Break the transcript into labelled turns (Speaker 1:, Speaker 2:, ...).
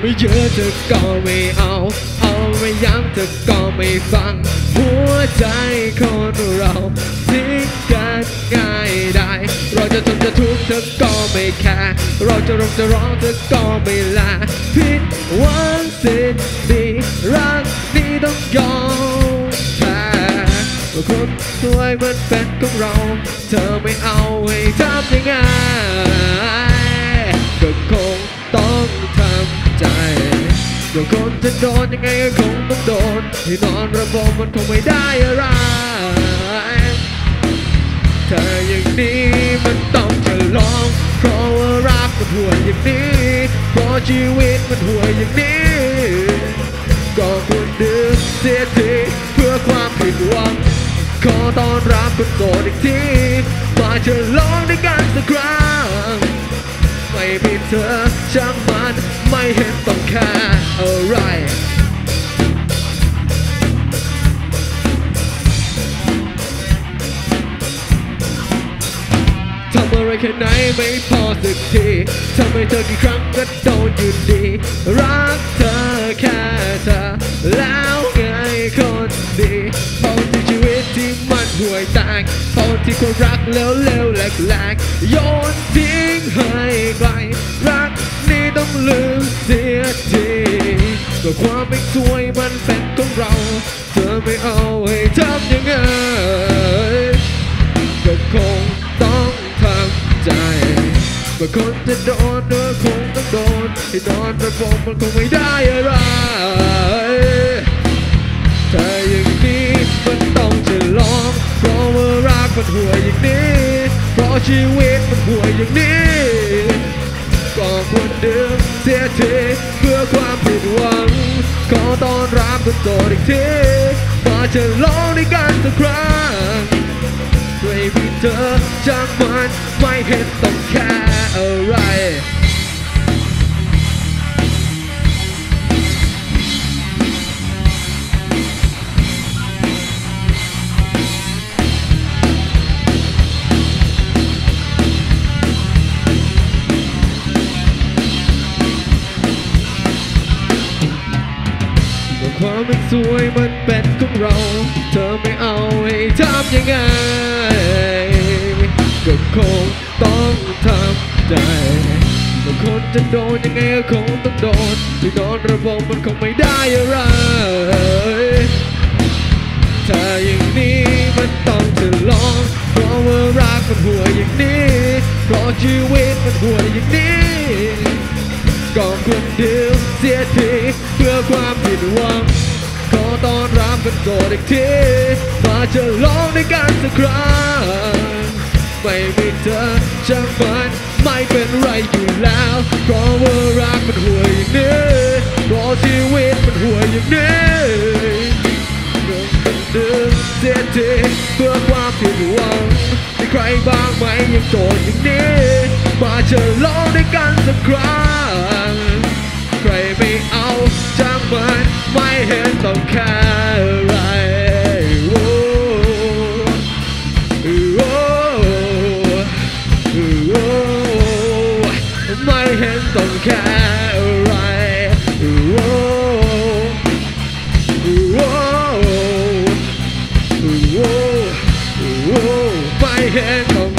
Speaker 1: ไม่เยอะเธอก็ไม่เอา เอาไม่ย้ำเธอก็ไม่ฟัง หัวใจคนเราทิ้งกันง่ายได้ เราจะทนจะทุกข์เธอก็ไม่แคร์เราจะร้องจะร้องเธอก็ไม่ลาผิดหวังสิ้นดีรักนี้ต้องยอมแพ้คนสวยมันเป็นของเรา เธอไม่เอาให้ทำยังไง คนจะโดนยังไงก็คงต้องโดนที่นอนระบบมันคงไม่ได้อะไรถ้าอย่างนี้มันต้องจะลองเพราะว่ารักมันห่วยอย่างนี้เพราะชีวิตมันห่วยอย่างนี้ก็ควรดื่มเสียทีเพื่อความผิดหวังขอต้อนรับคนโสดอีกทีมาเฉลองด้วยกันสักครั้งไม่มีเธอช่างมันไม่เห็น แค่ไหนไม่พอสักทีทำให้เธอกี่ครั้งก็โดนอยู่ดี รักเธอแค่เธอ แล้วไงคนดีพอที่ชีวิตที่มันห่วยแตกพอที่ความรักเร็วๆแหลกๆโยนทิ้งให้ไกลรักนี้ต้องลืมเสียทีก็ความไม่สวยมันเป็นของเรา เธอไม่เอาให้ทำยังไง จะโดนเนื้อคงต้องโดนที่นอนระบบมันคงไม่ได้อะไรถ้าอย่างนี้มันต้องจะลองเพราะว่ารักมันห่วยอย่างนี้ เพราะชีวิตมันห่วยอย่างนี้ก็ควรดื่มเสียทีเพื่อความผิดหวังขอต้อนรับคนโสดอีกทีมาจะลองด้วยกันสักครั้ง ไม่มีเธอจากมันไม่เห็นต้องแค่อะไร ความไม่สวยมันเป็นของเรา เธอไม่เอาให้ทำยังไง ก็คงต้องทำใจบางคนจะโดนยังไงก็คงต้องโดนที่นอนระบบมันคงไม่ได้อะไรถ้าอย่างนี้มันต้องจะลอง เพราะว่ารักมันห่วยอย่างนี้ เพราะชีวิตมันห่วยอย่างนี้ก็ควรดื่มเสียที อความผิดหวังขอต้อนรับกันโสดอีกทีมาจะลองด้วยกันสักครั้งไม่มีเธอช่างมันไม่เป็นไรอยู่แล้วเพราะว่ารักมันห่วยอย่างนี้เพราะชีวิตมันห่วยอย่างนี้ดื่มเสียทีเพื่อความผิดหวังมีใครบ้างไหมยังโสดอย่างนี้มาเฉลองด้วยกันสักครั้ง ห็นต้องแ